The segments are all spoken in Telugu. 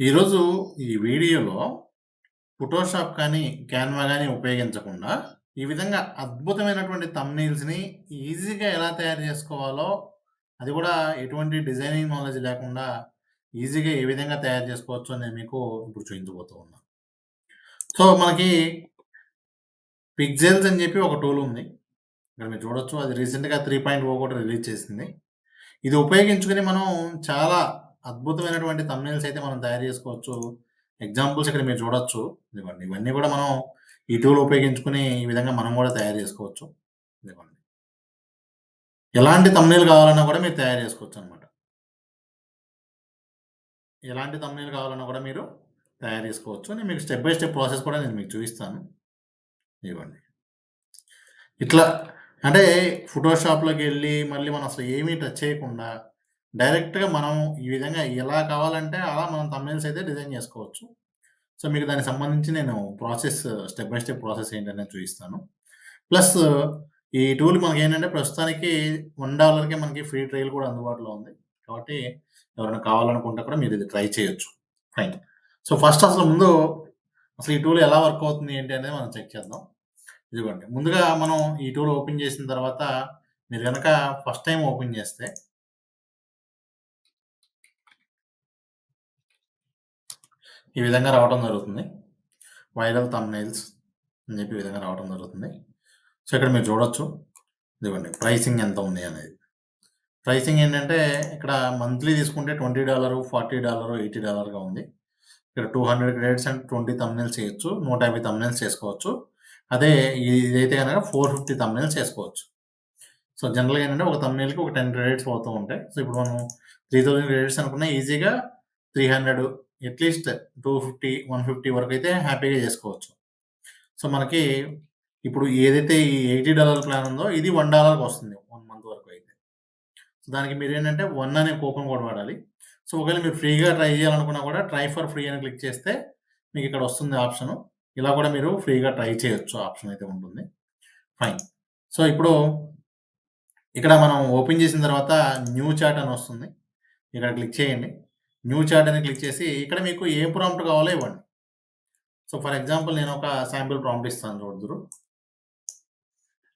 ఈరోజు ఈ వీడియోలో ఫోటోషాప్ కానీ, క్యాన్వా కానీ ఉపయోగించకుండా, ఈ విధంగా అద్భుతమైనటువంటి తమ్నీల్స్ని ఈజీగా ఎలా తయారు చేసుకోవాలో, అది కూడా ఎటువంటి డిజైనింగ్ నాలెడ్జ్ లేకుండా ఈజీగా ఏ విధంగా తయారు చేసుకోవచ్చో నేను మీకు ఇప్పుడు చూపించబోతూ ఉన్నా. సో, మనకి పిక్జెల్స్ అని చెప్పి ఒక టూల్ ఉంది. ఇక్కడ మీరు చూడొచ్చు. అది రీసెంట్‌గా 3.0 కూడా రిలీజ్ చేసింది. ఇది ఉపయోగించుకొని మనం చాలా అద్భుతమైనటువంటి థంబ్‌నెయిల్స్ అయితే మనం తయారు చేసుకోవచ్చు. ఎగ్జాంపుల్స్ ఇక్కడ మీరు చూడొచ్చు. ఇదిగోండి. ఇవన్నీ కూడా మనం e ఈ టూల్ ఉపయోగించుకుని ఈ విధంగా మనం కూడా తయారు చేసుకోవచ్చు. ఇదిగోండి. ఎలాంటి థంబ్‌నెయిల్ కావాలన్నా కూడా మీరు తయారు చేసుకోవచ్చు అనమాట ఎలాంటి థంబ్‌నెయిల్ కావాలన్నా కూడా మీరు తయారు చేసుకోవచ్చు. నేను మీకు స్టెప్ బై స్టెప్ ప్రాసెస్ కూడా నేను మీకు చూపిస్తాను. ఇవ్వండి ఇట్లా అంటే ఫోటోషాప్‌లోకెళ్ళి మళ్ళీ మనం అసలు ఏమీ టచ్ చేయకుండా డైరెక్ట్‌గా మనం ఈ విధంగా ఎలా కావాలంటే అలా మనం థంబ్‌నెయిల్స్ అయితే డిజైన్ చేసుకోవచ్చు. సో, మీకు దానికి సంబంధించి నేను process step by step process ఏంటనేది చూపిస్తాను. ప్లస్ ఈ టూల్ మనకేంటంటే ప్రస్తుతానికి $1కే మనకి ఫ్రీ ట్రయల్ కూడా అందుబాటులో ఉంది. కాబట్టి ఎవరైనా కావాలనుకుంటే కూడా మీరు ఇది ట్రై చేయొచ్చు. ఫైన్. సో, ఫస్ట్ అసలు ముందు అసలు ఈ టూల్ ఎలా వర్క్ అవుతుంది ఏంటి అనేది మనం చెక్ చేద్దాం. ఇదిగోండి. ముందుగా మనం ఈ టూల్ ఓపెన్ చేసిన తర్వాత మీరు గనక ఫస్ట్ టైమ్ ఓపెన్ చేస్తే ఈ విధంగా రావడం జరుగుతుంది. వైరల్ తమ్నైల్స్ అని చెప్పి విధంగా రావడం జరుగుతుంది. సో, ఇక్కడ మీరు చూడొచ్చు. ఇదిగోండి. ప్రైసింగ్ ఎంత ఉంది అనేది. ప్రైసింగ్ ఏంటంటే ఇక్కడ మంత్లీ తీసుకుంటే $20, $40, $80గా ఉంది. ఇక్కడ 200 క్రెడిట్స్ అండ్ 20 థంబ్‌నెయిల్స్ చేయొచ్చు. 150 థంబ్‌నెయిల్స్ చేసుకోవచ్చు. అదే ఇదైతే గనక 450 థంబ్‌నెయిల్స్ చేసుకోవచ్చు. సో, జనరల్‌గా ఏంటంటే ఒక థంబ్‌నెయిల్‌కి ఒక 10 క్రెడిట్స్ పోతూ ఉంటాయి. సో, ఇప్పుడు మనం 3000 క్రెడిట్స్ అనుకున్నా ఈజీగా 300 అట్‌లీస్ట్ 250, 150 వరకైతే హ్యాపీగా చేసుకోవచ్చు. సో, మనకి ఇప్పుడు ఏదైతే ఈ $80 ప్లాన్ ఉందో ఇది వన్ డాలర్కి వస్తుంది. వన్ మంత్ వరకు అయితే. సో, దానికి మీరేంటంటే వన్ అనే కూపన్ కూడా వాడాలి. సో, ఒకవేళ మీరు ఫ్రీగా ట్రై చేయాలనుకున్నా కూడా ట్రై ఫర్ ఫ్రీ అని క్లిక్ చేస్తే మీకు ఇక్కడ వస్తుంది ఆప్షన్ ఇలా కూడా మీరు ఫ్రీగా ట్రై చేయొచ్చు ఆప్షన్ అయితే ఉంటుంది. ఫైన్. సో, ఇప్పుడు ఇక్కడ మనం ఓపెన్ చేసిన తర్వాత న్యూ చాట్ అని వస్తుంది. ఇక్కడ క్లిక్ చేయండి. న్యూ చార్ట్ అని క్లిక్ చేసి ఇక్కడ మీకు ఏ ప్రాంప్ట్ కావాలో ఇవ్వండి. సో, ఫర్ ఎగ్జాంపుల్ నేను ఒక శాంపిల్ ప్రాంప్ట్ ఇస్తాను చూడదురు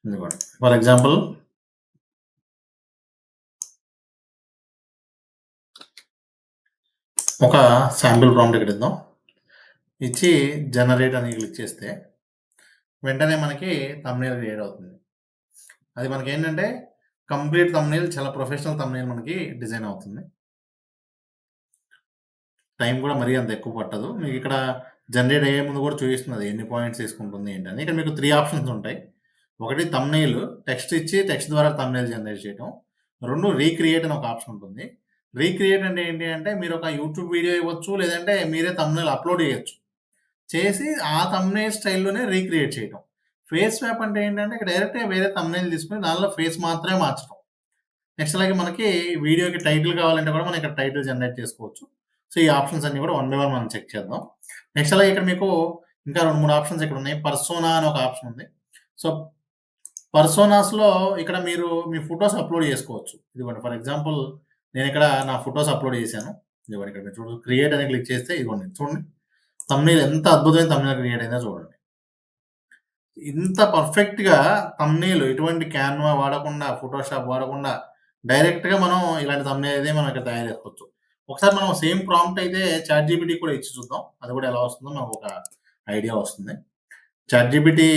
ఇదిగోండి. ఫర్ ఎగ్జాంపుల్ ఒక శాంపిల్ ప్రాంప్ట్ ఇక్కడ ఇద్దాం. ఇచ్చి జనరేట్ అని క్లిక్ చేస్తే వెంటనే మనకి థంబ్‌నెయిల్ క్రియేట్ అవుతుంది. అది మనకి ఏంటంటే కంప్లీట్ థంబ్‌నెయిల్ చాలా ప్రొఫెషనల్ థంబ్‌నెయిల్ మనకి డిజైన్ అవుతుంది. టైం కూడా మరీ అంత ఎక్కువ పట్టదు. మీకు ఇక్కడ జనరేట్ అయ్యే ముందు కూడా చూపిస్తుంది ఎన్ని పాయింట్స్ తీసుకుంటుంది ఏంటని. ఇక్కడ మీకు త్రీ ఆప్షన్స్ ఉంటాయి. ఒకటి తమ్నైల్ టెక్స్ట్ ఇచ్చి టెక్స్ట్ ద్వారా తమ్నైల్ జనరేట్ చేయటం. రెండు రీక్రియేట్ అని ఒక ఆప్షన్ ఉంటుంది. రీక్రియేట్ అంటే ఏంటి అంటే మీరు ఒక యూట్యూబ్ వీడియో ఇవ్వచ్చు. లేదంటే మీరే తమ్నైల్ అప్‌లోడ్ చేయొచ్చు. చేసి ఆ తమ్నైల్ స్టైల్‌లోనే రీక్రియేట్ చేయటం. ఫేస్ స్వాప్ అంటే ఏంటంటే ఇక్కడ డైరెక్ట్‌గా వేరే తమ్నైల్ తీసుకొని దానిలో ఫేస్ మాత్రమే మార్చడం. నెక్స్ట్ అలాగే మనకి వీడియోకి టైటిల్ కావాలంటే కూడా మనం ఇక్కడ టైటిల్ జనరేట్ చేసుకోవచ్చు. సో, ఈ ఆప్షన్స్ అన్నీ కూడా వన్ బై వన్ మనం చెక్ చేద్దాం. నెక్స్ట్ అలాగే ఇక్కడ మీకు ఇంకా 2, 3 ఆప్షన్స్ ఇక్కడ ఉన్నాయి. పర్సోనా అని ఒక ఆప్షన్ ఉంది. సో, పర్సోనాస్‌లో ఇక్కడ మీరు మీ ఫోటోస్ అప్‌లోడ్ చేసుకోవచ్చు. ఇదిగోండి ఫర్ ఎగ్జాంపుల్ నేను ఇక్కడ నా ఫోటోస్ అప్‌లోడ్ చేశాను. ఇదిగోండి ఇక్కడ మీరు చూడండి క్రియేట్ అని క్లిక్ చేస్తే ఇదిగోండి చూడండి. థంబ్‌నెయిల్ ఎంత అద్భుతమైన థంబ్‌నెయిల్ క్రియేట్ అయిందో చూడండి. ఇంత పర్ఫెక్ట్‌గా థంబ్‌నెయిల్ ఎటువంటి క్యాన్వా వాడకుండా, ఫోటోషాప్ వాడకుండా డైరెక్ట్‌గా మనం ఇలాంటి థంబ్‌నెయిల్ అయితే మనం ఇక్కడ తయారు చేసుకోవచ్చు. ఒకసారి మనం సేమ్ ప్రాంప్ట్ అయితే చాట్ జీబీటీ కూడా ఇచ్చి చూద్దాం. అది కూడా ఎలా వస్తుందో మనకు ఒక ఐడియా వస్తుంది. చాట్ జీబీటీ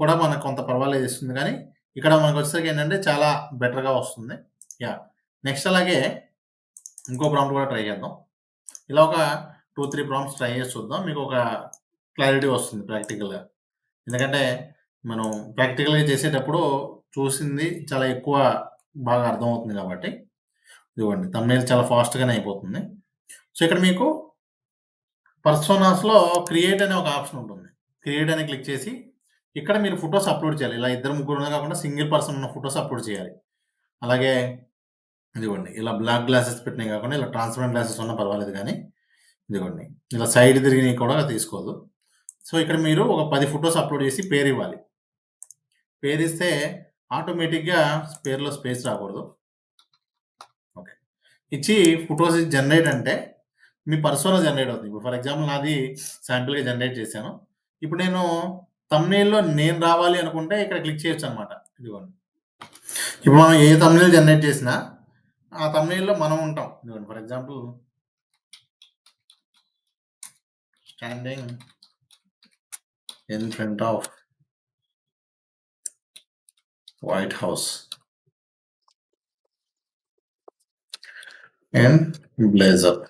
కూడా మనకు కొంత పర్వాలేదు ఇస్తుంది కానీ ఇక్కడ మనకు వచ్చేసరికి ఏంటంటే చాలా బెటర్‌గా వస్తుంది. యా నెక్స్ట్ అలాగే ఇంకో ప్రాంప్ట్ కూడా ట్రై చేద్దాం. ఇలా ఒక 2, 3 ప్రాంప్ట్స్ ట్రై చేసి చూద్దాం. మీకు ఒక క్లారిటీ వస్తుంది ప్రాక్టికల్‌గా. ఎందుకంటే మనం ప్రాక్టికల్‌గా చేసేటప్పుడు చూసింది చాలా ఎక్కువ బాగా అర్థమవుతుంది కాబట్టి. ఇదిగోండి థంబ్‌నెయిల్ చాలా ఫాస్ట్‌గానే అయిపోతుంది. సో, ఇక్కడ మీకు పర్సోనాస్‌లో క్రియేట్ అనే ఒక ఆప్షన్ ఉంటుంది. క్రియేట్ అని క్లిక్ చేసి ఇక్కడ మీరు ఫోటోస్ అప్‌లోడ్ చేయాలి. ఇలా ఇద్దరు ముగ్గురు కాకుండా సింగిల్ పర్సన్ ఉన్న ఫొటోస్ అప్‌లోడ్ చేయాలి. అలాగే ఇదిగోండి ఇలా బ్లాక్ గ్లాసెస్ పెట్టినవి కాకుండా ఇలా ట్రాన్స్‌పరెంట్ గ్లాసెస్ ఉన్నా పర్వాలేదు కానీ ఇదిగోండి ఇలా సైడ్ తిరిగినవి కూడా తీసుకోదు. సో, ఇక్కడ మీరు ఒక పది ఫోటోస్ అప్‌లోడ్ చేసి పేరు ఇవ్వాలి పేరిస్తే ఆటోమేటిక్‌గా పేరులో స్పేస్ రాకూడదు. ఇచ్చి ఫోటోస్ జనరేట్ అంటే మీ పర్సోనా జనరేట్ అవుతుంది. ఇప్పుడు ఫర్ ఎగ్జాంపుల్ నాది శాంపిల్‌గా జనరేట్ చేశాను. ఇప్పుడు నేను తమ్నేల్లో నేను రావాలి అనుకుంటే ఇక్కడ క్లిక్ చేయొచ్చు అనమాట ఇదిగోండి. ఇప్పుడు మనం ఏ తమ్నేల్ జనరేట్ చేసినా, ఆ తమ్నేల్లో మనం ఉంటాం. ఇదిగోండి for example standing in front of White House. And blazer.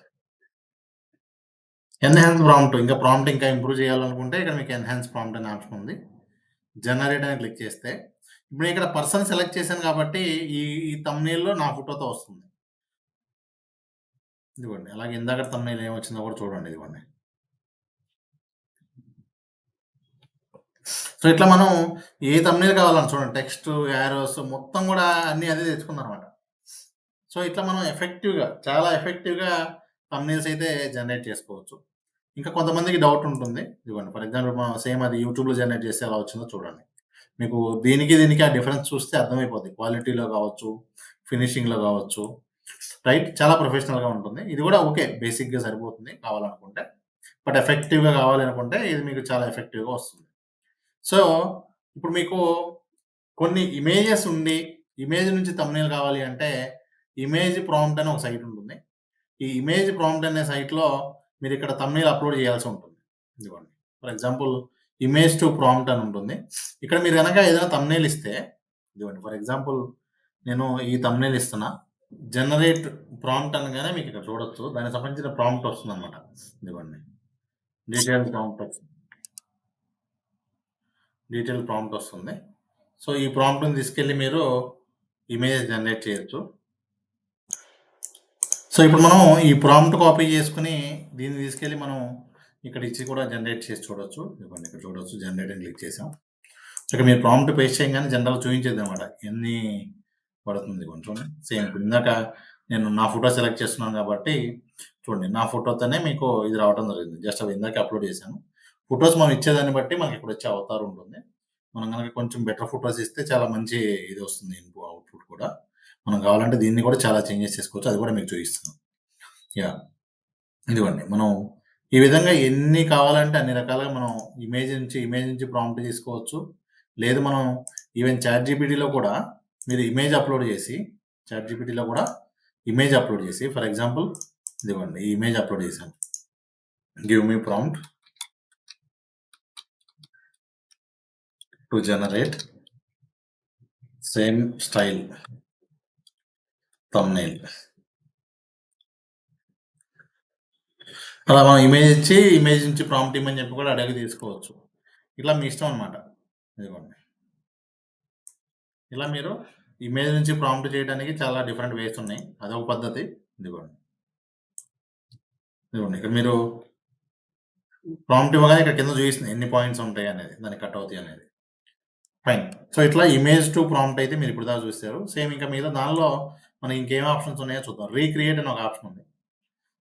Enhance prompt ఇంకా ప్రాంప్ట్ ఇంకా ఇంప్రూవ్ చేయాలనుకుంటే ఇక్కడ మీకు ఎన్హాన్స్ ప్రాంప్ట్ అనే ఆప్షన్ ఉంది. జనరేట్ అని క్లిక్ చేస్తే ఇప్పుడు ఇక్కడ పర్సన్ సెలెక్ట్ చేశాను కాబట్టి ఈ ఈ థంబ్‌నెయిల్‌లో నా ఫోటోతో వస్తుంది. ఇదిగోండి. అలాగే ఇందాకడ థంబ్‌నెయిల్ ఏమొచ్చిందో కూడా చూడండి ఇదిగోండి. సో, ఇట్లా మనం ఏ థంబ్‌నెయిల్ కావాలని చూడండి టెక్స్ట్, యారోస్ మొత్తం కూడా అన్నీ అదే అనమాట సో, ఇట్లా మనం ఎఫెక్టివ్‌గా చాలా ఎఫెక్టివ్‌గా కంపెనీస్ అయితే జనరేట్ చేసుకోవచ్చు. ఇంకా కొంతమందికి డౌట్ ఉంటుంది. ఇదిగోండి ఫర్ ఎగ్జాంపుల్ మనం సేమ్ అది యూట్యూబ్‌లో జనరేట్ చేస్తే ఎలా వచ్చిందో చూడండి. మీకు దీనికి, దీనికి ఆ డిఫరెన్స్ చూస్తే అర్థమైపోద్ది. క్వాలిటీలో కావచ్చు, ఫినిషింగ్‌లో కావచ్చు. రైట్. చాలా ప్రొఫెషనల్‌గా ఉంటుంది. ఇది కూడా ఓకే. బేసిక్‌గా సరిపోతుంది కావాలనుకుంటే. బట్ ఎఫెక్టివ్‌గా కావాలనుకుంటే ఇది మీకు చాలా ఎఫెక్టివ్‌గా వస్తుంది. సో, ఇప్పుడు మీకు కొన్ని ఇమేజెస్ ఉండి, ఇమేజ్ నుంచి థంబ్‌నెయిల్ కావాలి అంటే ఇమేజ్ ప్రాంప్ట్ అని ఒక సైట్ ఉంటుంది. ఈ ఇమేజ్ ప్రాంప్ట్ అనే సైట్‌లో మీరు ఇక్కడ థంబ్‌నెయిల్ అప్‌లోడ్ చేయాల్సి ఉంటుంది. ఇదిగోండి. For example image to prompt అని ఉంటుంది. ఇక్కడ మీరు కనుక ఏదైనా థంబ్‌నెయిల్ ఇస్తే ఇదిగోండి ఫర్ ఎగ్జాంపుల్ నేను ఈ థంబ్‌నెయిల్ ఇస్తున్నా. జనరేట్ ప్రాంప్ట్ అనగానే మీకు ఇక్కడ చూడొచ్చు. దానికి సంబంధించిన ప్రాంప్ట్ వస్తుందన్నమాట. ఇదిగోండి. డీటెయిల్ ప్రాంప్ట్ వస్తుంది. డీటెయిల్ ప్రాంప్ట్ వస్తుంది. సో, ఈ ప్రాంప్ట్‌ని తీసుకెళ్ళి మీరు ఇమేజ్ జనరేట్ చేయొచ్చు. సో, ఇప్పుడు మనం ఈ ప్రాంప్ట్ కాపీ చేసుకుని దీన్ని తీసుకెళ్ళి మనం ఇక్కడ ఇచ్చి కూడా జనరేట్ చేసి చూడొచ్చు. ఇవ్వండి ఇక్కడ చూడొచ్చు. జనరేట్ అని క్లిక్ చేసాం. ఇక్కడ మీరు ప్రాంప్ట్ పేస్ట్ జెండాలు చూపించేది అనమాట ఎన్ని పడుతుంది కొంచెం సేమ్ ఇప్పుడు ఇందాక నేను నా ఫోటో సెలెక్ట్ చేస్తున్నాను కాబట్టి చూడండి నా ఫోటోతోనే మీకు ఇది రావడం జరిగింది. జస్ట్ అవి ఇందాక అప్‌లోడ్ చేశాను. ఫొటోస్ మనం ఇచ్చేదాన్ని బట్టి మనకి ఇక్కడ వచ్చే అవతారం ఉంటుంది. మనం కనుక కొంచెం బెటర్ ఫొటోస్ ఇస్తే చాలా మంచి ఇది వస్తుంది ఇన్పు అవుట్‌పుట్ కూడా. మనం కావాలంటే దీన్ని కూడా చాలా చేంజెస్ చేసుకోవచ్చు. అది కూడా మీకు చూపిస్తున్నాం యా ఇదిగోండి. మనం ఈ విధంగా ఎన్ని కావాలంటే అన్ని రకాలుగా మనం ఇమేజ్ నుంచి ఇమేజ్ నుంచి ప్రాంప్ట్ తీసుకోవచ్చు. లేదు మనం ఈవెన్ చాట్ జీపీటీలో కూడా మీరు ఇమేజ్ అప్‌లోడ్ చేసి చాట్ జీపీటీలో కూడా ఇమేజ్ అప్‌లోడ్ చేసి ఫర్ ఎగ్జాంపుల్ ఇదిగోండి ఈ ఇమేజ్ అప్‌లోడ్ చేశాను. Give me prompt to generate same style thumbnail అలా మనం ఇమేజ్ ఇచ్చి ఇమేజ్ నుంచి ప్రాంప్ట్ ఇమ్మని చెప్పి కూడా అడిగి తీసుకోవచ్చు. ఇట్లా మీ ఇష్టం అన్నమాట. ఇదిగోండి. ఇలా మీరు ఇమేజ్ నుంచి ప్రాంప్ట్ చేయడానికి చాలా డిఫరెంట్ వేస్ ఉన్నాయి. అదొక పద్ధతి. ఇదిగోండి. ఇదిగోండి. ఇక్కడ మీరు ప్రాంప్ట్ ఇవ్వగానే ఇక్కడ కింద చూపిస్తుంది ఎన్ని పాయింట్స్ ఉంటాయి అనేది. దానికి కట్ అవుతాయి అనేది. ఫైన్. సో, ఇట్లా ఇమేజ్ టు ప్రాంప్ట్ అయితే మీరు ఇప్పుడు దాకా చూస్తారు సేమ్ ఇంకా మీద దానిలో మనకి ఇంకేం ఆప్షన్స్ ఉన్నాయో చూద్దాం. రీక్రియేట్ అని ఒక ఆప్షన్ ఉంది.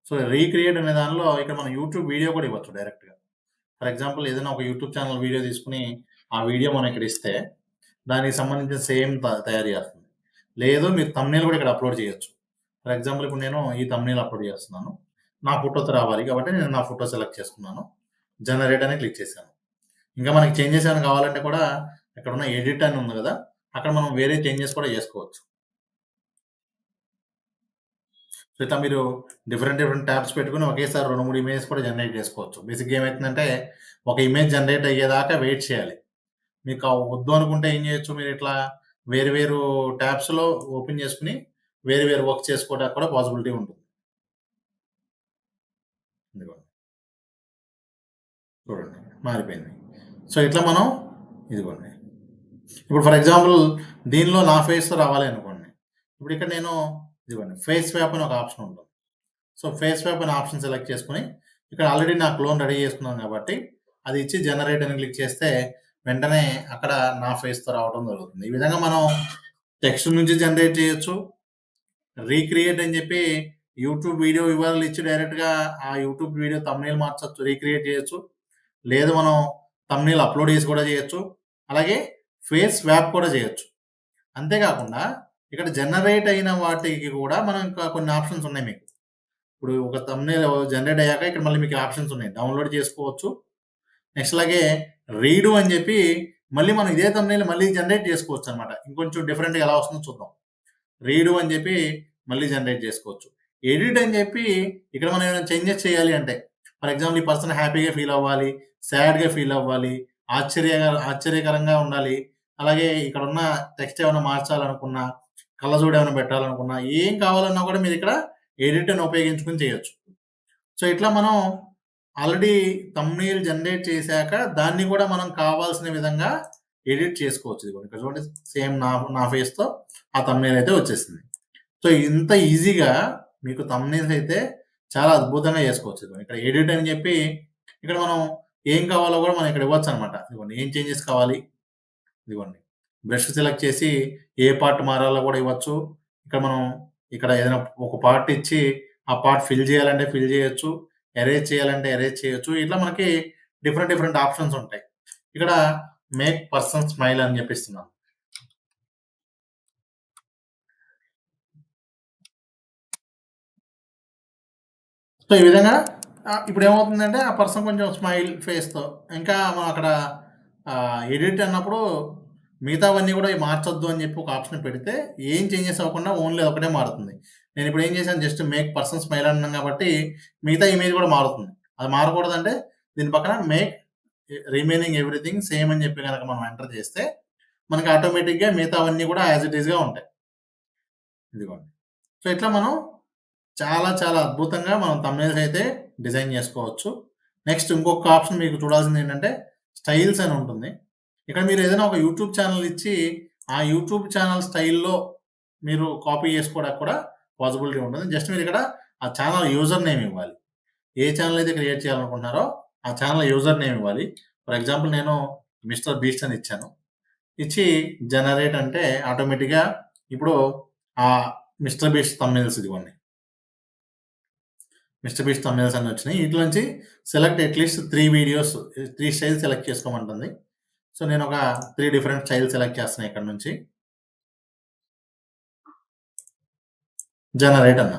సో, రీక్రియేట్ అనే దానిలో ఇక్కడ మనం యూట్యూబ్ వీడియో కూడా ఇవ్వచ్చు డైరెక్ట్‌గా. ఫర్ ఎగ్జాంపుల్ ఏదైనా ఒక యూట్యూబ్ ఛానల్ వీడియో తీసుకొని ఆ వీడియో మనం ఇక్కడ ఇస్తే దానికి సంబంధించిన సేమ్ త తయారు చేస్తుంది. లేదు మీరు థంబ్‌నెయిల్ కూడా ఇక్కడ అప్‌లోడ్ చేయొచ్చు. ఫర్ ఎగ్జాంపుల్ ఇప్పుడు నేను ఈ థంబ్‌నెయిల్ అప్‌లోడ్ చేస్తున్నాను. నా ఫోటోతో రావాలి కాబట్టి నేను నా ఫోటో సెలెక్ట్ చేసుకున్నాను. జనరేట్ అని క్లిక్ చేశాను. ఇంకా మనకి చేంజెస్ ఏమైనా కావాలంటే కూడా ఇక్కడున్న ఎడిట్ అని ఉంది కదా! అక్కడ మనం వేరే చేంజెస్ కూడా చేసుకోవచ్చు. సో, ఇట్లా మీరు డిఫరెంట్ డిఫరెంట్ ట్యాబ్స్ పెట్టుకుని ఒకేసారి 2, 3 ఇమేజెస్ కూడా జనరేట్ చేసుకోవచ్చు. బేసిక్‌గా ఏమవుతుందంటే ఒక ఇమేజ్ జనరేట్ అయ్యేదాకా వెయిట్ చేయాలి. మీకు వద్దు అనుకుంటే ఏం చేయొచ్చు మీరు ఇట్లా వేరు వేరు ట్యాబ్స్‌లో ఓపెన్ చేసుకొని వేరు వేరు వర్క్ చేసుకోవడానికి కూడా పాసిబిలిటీ ఉంటుంది. చూడండి మారిపోయింది. సో, ఇట్లా మనం ఇదిగోండి. ఇప్పుడు ఫర్ ఎగ్జాంపుల్ దీనిలో నా ఫేస్‌తో రావాలి అనుకోండి. ఇప్పుడు ఇక్కడ నేను ఇదిగోండి ఫేస్ స్వాప్ అని ఒక ఆప్షన్ ఉంటుంది. సో, ఫేస్ స్వాప్ అనే ఆప్షన్ సెలెక్ట్ చేసుకుని ఇక్కడ ఆల్రెడీ నాకు లోన్ రెడీ చేసుకున్నాను కాబట్టి అది ఇచ్చి జనరేట్ అని క్లిక్ చేస్తే వెంటనే అక్కడ నా ఫేస్‌తో రావడం జరుగుతుంది. ఈ విధంగా మనం టెక్స్ట్ నుంచి జనరేట్ చేయొచ్చు. రీక్రియేట్ అని చెప్పి యూట్యూబ్ వీడియో వివరాలు ఇచ్చి డైరెక్ట్‌గా ఆ యూట్యూబ్ వీడియో తమ్నీల్ మార్చచ్చు రీక్రియేట్ చేయొచ్చు. లేదు మనం తమ్నీల్ అప్‌లోడ్ చేసి కూడా చేయొచ్చు. అలాగే ఫేస్ స్వాప్ కూడా చేయొచ్చు. అంతేకాకుండా ఇక్కడ జనరేట్ అయిన వాటికి కూడా మనం ఇంకా కొన్ని ఆప్షన్స్ ఉన్నాయి మీకు. ఇప్పుడు ఒక తమ్నేల్ జనరేట్ అయ్యాక ఇక్కడ మళ్ళీ మీకు ఆప్షన్స్ ఉన్నాయి. డౌన్‌లోడ్ చేసుకోవచ్చు. నెక్స్ట్ అలాగే రీడు అని చెప్పి మళ్ళీ మనం ఇదే తమ్నేల్ మళ్ళీ జనరేట్ చేసుకోవచ్చు అనమాట ఇంకొంచెం డిఫరెంట్‌గా ఎలా వస్తుందో చూద్దాం. రీడు అని చెప్పి మళ్ళీ జనరేట్ చేసుకోవచ్చు. ఎడిట్ అని చెప్పి ఇక్కడ మనం ఏమైనా చేంజెస్ చేయాలి అంటే ఫర్ ఎగ్జాంపుల్ ఈ పర్సన్ హ్యాపీగా ఫీల్ అవ్వాలి, సాడ్‌గా ఫీల్ అవ్వాలి, ఆశ్చర్య ఆశ్చర్యకరంగా ఉండాలి. అలాగే ఇక్కడ ఉన్న టెక్స్ట్ ఏమైనా మార్చాలనుకున్నా, కళ్ళజోడు ఏమైనా పెట్టాలనుకున్నా, ఏం కావాలన్నా కూడా మీరు ఇక్కడ ఎడిట్ అని ఉపయోగించుకొని చేయొచ్చు. సో, ఇట్లా మనం ఆల్రెడీ తమ్నీల్ జనరేట్ చేశాక దాన్ని కూడా మనం కావాల్సిన విధంగా ఎడిట్ చేసుకోవచ్చు. ఇది ఇక్కడ చూడండి సేమ్ నా నా ఫేస్‌తో ఆ తమ్నీల్ అయితే వచ్చేసింది. సో, ఇంత ఈజీగా మీకు తమ్నీల్స్ అయితే చాలా అద్భుతంగా చేసుకోవచ్చు. ఇదిగోండి ఇక్కడ ఎడిట్ అని చెప్పి ఇక్కడ మనం ఏం కావాలో కూడా మనం ఇక్కడ ఇవ్వచ్చు అనమాట ఇదిగోండి ఏం చేంజెస్ కావాలి ఇదిగోండి. బ్రష్ సెలెక్ట్ చేసి ఏ పార్ట్ మారాలో కూడా ఇవ్వచ్చు. ఇక్కడ మనం ఇక్కడ ఏదైనా ఒక పార్ట్ ఇచ్చి ఆ పార్ట్ ఫిల్ చేయాలంటే ఫిల్ చేయొచ్చు. ఎరేజ్ చేయాలంటే ఎరేజ్ చేయొచ్చు. ఇట్లా మనకి డిఫరెంట్ డిఫరెంట్ ఆప్షన్స్ ఉంటాయి. ఇక్కడ మేక్ పర్సన్ స్మైల్ అని చెప్పిస్తున్నాను సో, ఈ విధంగా ఇప్పుడు ఏమవుతుందంటే ఆ పర్సన్ కొంచెం స్మైల్ ఫేస్‌తో ఇంకా మనం అక్కడ ఎడిట్ అన్నప్పుడు మిగతావన్నీ కూడా మార్చొద్దు అని చెప్పి ఒక ఆప్షన్ పెడితే ఏం చేంజెస్ అవ్వకుండా ఓన్లీ ఒకటే మారుతుంది. నేను ఇప్పుడు ఏం చేశాను జస్ట్ మేక్ పర్సన్ స్మైల్ అన్నాను కాబట్టి మిగతా ఇమేజ్ కూడా మారుతుంది. అది మారకూడదంటే దీని పక్కన మేక్ రిమైనింగ్ ఎవ్రీథింగ్ సేమ్ అని చెప్పి గనక మనం ఎంటర్ చేస్తే మనకి ఆటోమేటిక్‌గా మిగతావన్నీ కూడా యాజ్ ఇట్ ఈస్‌గా ఉంటాయి. ఇదిగోండి. సో, ఇట్లా మనం చాలా చాలా అద్భుతంగా మనం థంబ్‌నెయిల్స్ అయితే డిజైన్ చేసుకోవచ్చు. నెక్స్ట్ ఇంకొక ఆప్షన్ మీకు చూడాల్సింది ఏంటంటే స్టైల్స్ అని ఉంటుంది. ఇక్కడ మీరు ఏదైనా ఒక యూట్యూబ్ ఛానల్ ఇచ్చి ఆ యూట్యూబ్ ఛానల్ స్టైల్‌లో మీరు కాపీ చేసుకోవడానికి కూడా పాసిబిలిటీ ఉంటుంది. జస్ట్ మీరు ఇక్కడ ఆ ఛానల్ యూజర్ నేమ్ ఇవ్వాలి. ఏ ఛానల్ అయితే క్రియేట్ చేయాలనుకుంటున్నారో ఆ ఛానల్ యూజర్ నేమ్ ఇవ్వాలి. ఫర్ ఎగ్జాంపుల్ నేను మిస్టర్ బీస్ట్ అని ఇచ్చాను. ఇచ్చి జనరేట్ అంటే ఆటోమేటిక్‌గా ఇప్పుడు ఆ మిస్టర్ బీస్ట్ థంబ్‌నెయిల్స్ ఇదిగోండి. మిస్టర్ బీస్ట్ తమ్మిల్స్ అన్ని వచ్చినాయి. నుంచి select at least three videos three styles select చేసుకోమంటుంది. So, నేను ఒక త్రీ డిఫరెంట్ స్టైల్ సెలెక్ట్ చేస్తున్నా ఇక్కడ నుంచి. జనరేట్ అన్న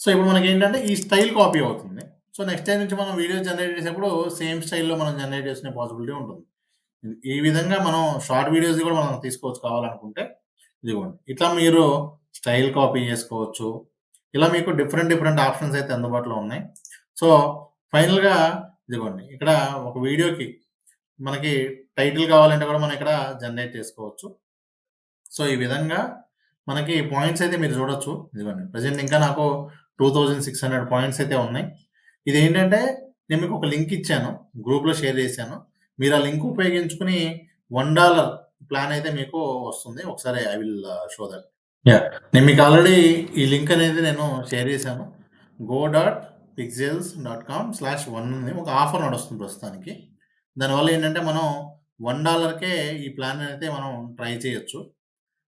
సో, ఇప్పుడు మనకి ఏంటంటే ఈ స్టైల్ కాపీ అవుతుంది. సో, నెక్స్ట్ టైమ్ నుంచి మనం వీడియో జనరేట్ చేసేప్పుడు సేమ్ స్టైల్‌లో మనం జనరేట్ చేసుకునే పాసిబిలిటీ ఉంటుంది. ఈ విధంగా మనం షార్ట్ వీడియోస్ కూడా మనం తీసుకోవచ్చు కావాలనుకుంటే. ఇదిగోండి. ఇట్లా మీరు స్టైల్ కాపీ చేసుకోవచ్చు. ఇలా మీకు డిఫరెంట్ డిఫరెంట్ ఆప్షన్స్ అయితే అందుబాటులో ఉన్నాయి. సో, ఫైనల్‌గా ఇదిగోండి. ఇక్కడ ఒక వీడియోకి మనకి టైటిల్ కావాలంటే కూడా మనం ఇక్కడ జనరేట్ చేసుకోవచ్చు. సో, ఈ విధంగా మనకి పాయింట్స్ అయితే మీరు చూడొచ్చు. ఇదిగోండి. ప్రెజెంట్ ఇంకా నాకు 2600 పాయింట్స్ అయితే ఉన్నాయి. ఇదేంటంటే నేను మీకు ఒక లింక్ ఇచ్చాను. గ్రూప్‌లో షేర్ చేశాను. మీరు ఆ లింక్ ఉపయోగించుకొని $1 ప్లాన్ అయితే మీకు వస్తుంది. ఒకసారి I will show that. Yeah! నేను మీకు ఆల్రెడీ ఈ లింక్ అనేది నేను షేర్ చేశాను. go.pixels.com/1 ఉంది. ఒక ఆఫర్ నడుస్తుంది ప్రస్తుతానికి. దానివల్ల ఏంటంటే మనం వన్ డాలర్కే ఈ ప్లాన్ అయితే మనం ట్రై చేయొచ్చు.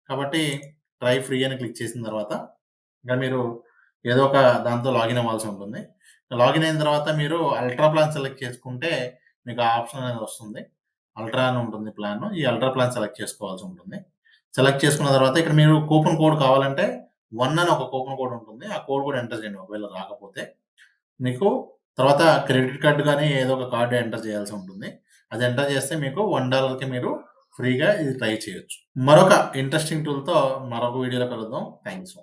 కాబట్టి ట్రై ఫ్రీ అని క్లిక్ చేసిన తర్వాత ఇంకా మీరు ఏదో ఒక దాంతో లాగిన్ అవ్వాల్సి ఉంటుంది. లాగిన్ అయిన తర్వాత మీరు అల్ట్రా ప్లాన్ సెలెక్ట్ చేసుకుంటే మీకు ఆ ఆప్షన్ అనేది వస్తుంది. అల్ట్రా అని ఉంటుంది ప్లాన్. ఈ అల్ట్రా ప్లాన్ సెలెక్ట్ చేసుకోవాల్సి ఉంటుంది. సెలెక్ట్ చేసుకున్న తర్వాత ఇక్కడ మీరు కూపన్ కోడ్ కావాలంటే వన్ అని ఒక కూపన్ కోడ్ ఉంటుంది. ఆ కోడ్ కూడా ఎంటర్ చేయండి ఒకవేళ రాకపోతే. మీకు తర్వాత క్రెడిట్ కార్డు కానీ ఏదో ఒక కార్డు ఎంటర్ చేయాల్సి ఉంటుంది. అది ఎంటర్ చేస్తే మీకు వన్ డాలర్కి మీరు ఫ్రీగా ఇది ట్రై చేయొచ్చు. మరొక ఇంట్రెస్టింగ్ టూల్‌తో మరొక వీడియోలో కలుద్దాం. థాంక్స్.